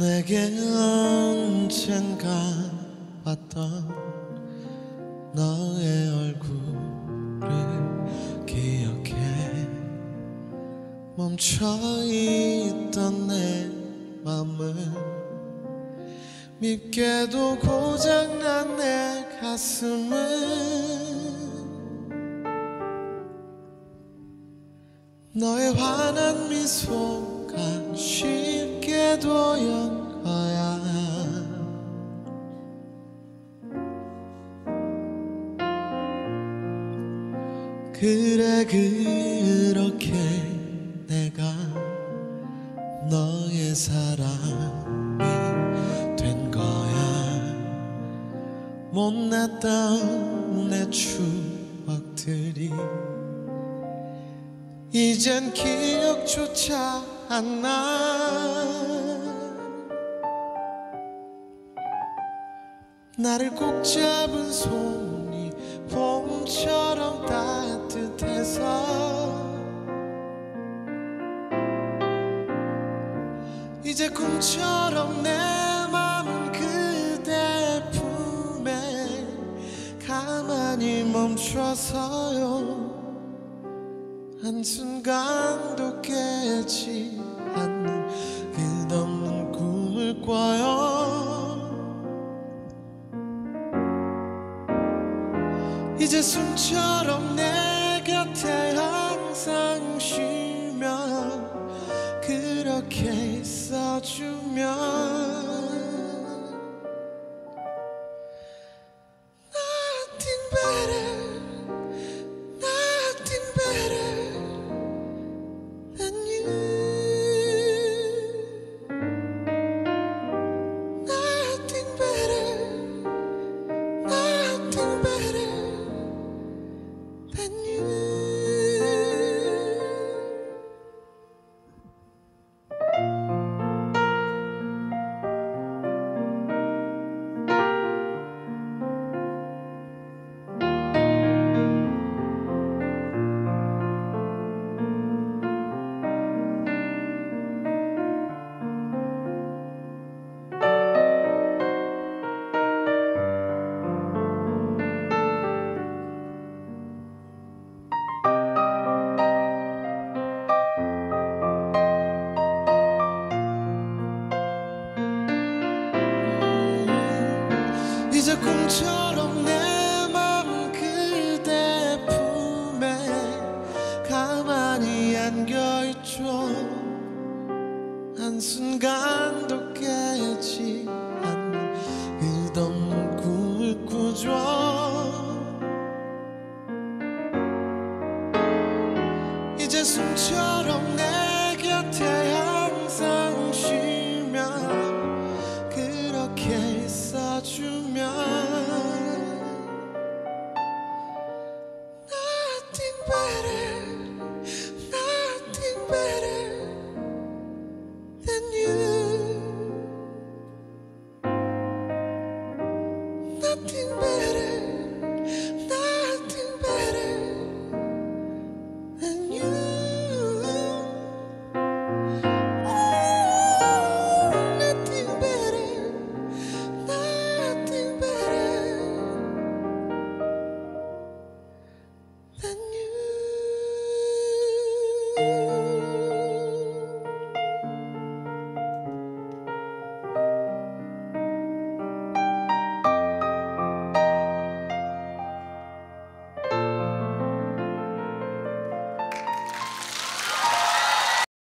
내게 언젠가 봤던 너의 얼굴을 기억해. 멈춰있던 내 맘을 밉게도 고장난 내 가슴을 너의 환한 미소가 쉽게도 연 그래 그렇게 내가 너의 사람이 된 거야 못났던 내 추억들이 이젠 기억조차 안 나. 나를 꼭 잡은 손이 봄처럼 따뜻 해서 이제 꿈처럼 내 맘은 그대 품에 가만히 멈춰서요. 한순간도 깨지 않는 끝없는 꿈을 꿔요. 이제 숨처럼 내 곁에 항상 쉬며 그렇게 있어주면 이제 꿈처럼 내 맘 그대 품에 가만히 안겨있죠. 한순간도 깨지 않는 끝없는 꿈을 꾸죠 있